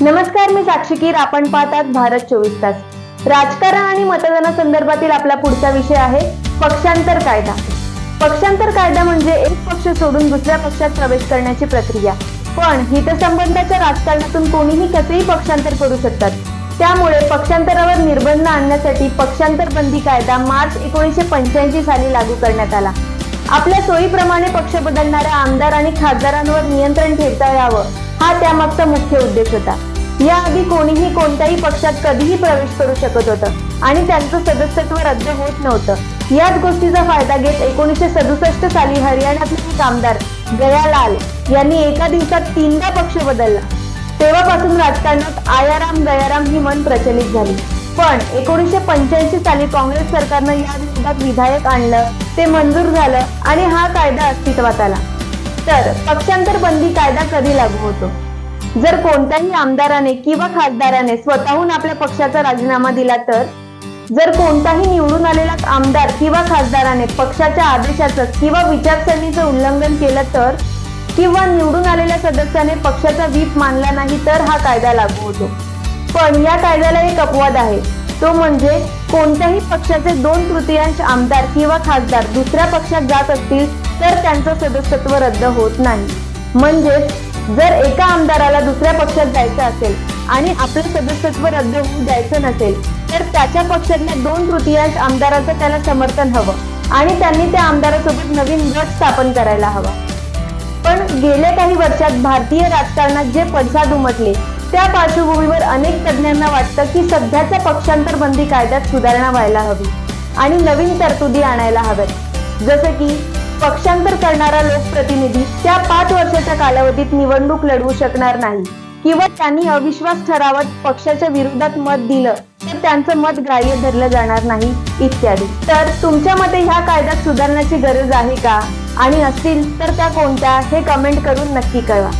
नमस्कार मी साक्षीकीर आपण पाहतात भारत चोवीस तास. राजकारण आणि मतदानासंदर्भातील आपला पुढचा विषय आहे पक्षांतर कायदा. पक्षांतर कायदा म्हणजे एक पक्ष सोडून दुसऱ्या पक्षात प्रवेश करण्याची प्रक्रिया. पण हितसंबंधाच्या राजकारणातून कोणीही कसेही पक्षांतर करू शकतात. त्यामुळे पक्षांतरावर निर्बंध आणण्यासाठी पक्षांतर बंदी कायदा मार्च एकोणीसशे पंच्याऐंशी साली लागू करण्यात आला. आपल्या सोयीप्रमाणे पक्ष बदलणाऱ्या आमदार आणि खासदारांवर नियंत्रण ठेवता यावं. हा त्यामागचा मुख्य उद्देश होता. याआधी कोणीही कोणत्याही पक्षात कधीही प्रवेश करू शकत होतं आणि त्यांचं सदस्यत्व रद्द होत नव्हतं. याच गोष्टीचा फायदा घेत एकोणीसशे सदुसष्ट साली हरियाणातील कामदार आमदार गयालाल यांनी एका दिवसात तीनदा पक्ष बदलला. तेव्हापासून राजकारणात आयाराम गयाराम ही मन प्रचलित झाली. पण एकोणीसशे पंच्याऐंशी साली काँग्रेस सरकारनं या विरोधात विधायक आणलं ते मंजूर झालं आणि हा कायदा अस्तित्वात आला. तर पक्षांतर बंदी कायदा कधी लागू होतो? जर कोणत्याही आमदाराने किंवा खासदाराने स्वतःहून आपल्या पक्षाचा राजीनामा दिला तर? जर कोणताही निवडून आलेला आमदार किंवा खासदाराने पक्षाच्या आदेशाचं किंवा विचारसरणीचं उल्लंघन केलं तर? किंवा निवडून आलेल्या सदस्याने पक्षाचा व्हीप मानला नाही तर हा कायदा लागू होतो. पण या कायद्याला एक अपवाद आहे. तो म्हणजे कोणत्याही पक्षाचे दोन तृतीयांश आमदार किंवा खासदार दुसऱ्या पक्षात जात असतील तर त्यांचं सदस्यत्व रद्द होत नाही. म्हणजेच जर एका आमदाराला दुसऱ्या पक्षात जायचं असेल आणि आपलं सदस्यत्व रद्द होऊ द्यायचं नसेल तर त्याच्या पक्षातल्या दोन तृतीयांश आमदाराचं त्याला समर्थन हवं आणि त्यांनी त्या आमदारासोबत नवीन गट स्थापन करायला हवा. पण गेल्या काही वर्षात भारतीय राजकारणात जे पडसाद उमटले त्या पार्श्वभूमीवर अनेक तज्ज्ञांना वाटतं की सध्याच्या पक्षांतर बंदी कायद्यात सुधारणा व्हायला हवी आणि नवीन तरतुदी आणायला हव्यात. जसं की पक्षांतर करणारा लोकप्रतिनिधी त्या पाच वर्षाच्या कालावधीत निवडणूक लढवू शकणार नाही. किंवा त्यांनी अविश्वास ठरावात पक्षाच्या विरोधात मत दिलं तर त्यांचं मत ग्राह्य धरलं जाणार नाही इत्यादी. तर तुमच्या मते ह्या कायद्यात सुधारण्याची गरज आहे का? आणि असतील तर त्या कोणत्या हे कमेंट करून नक्की कळवा.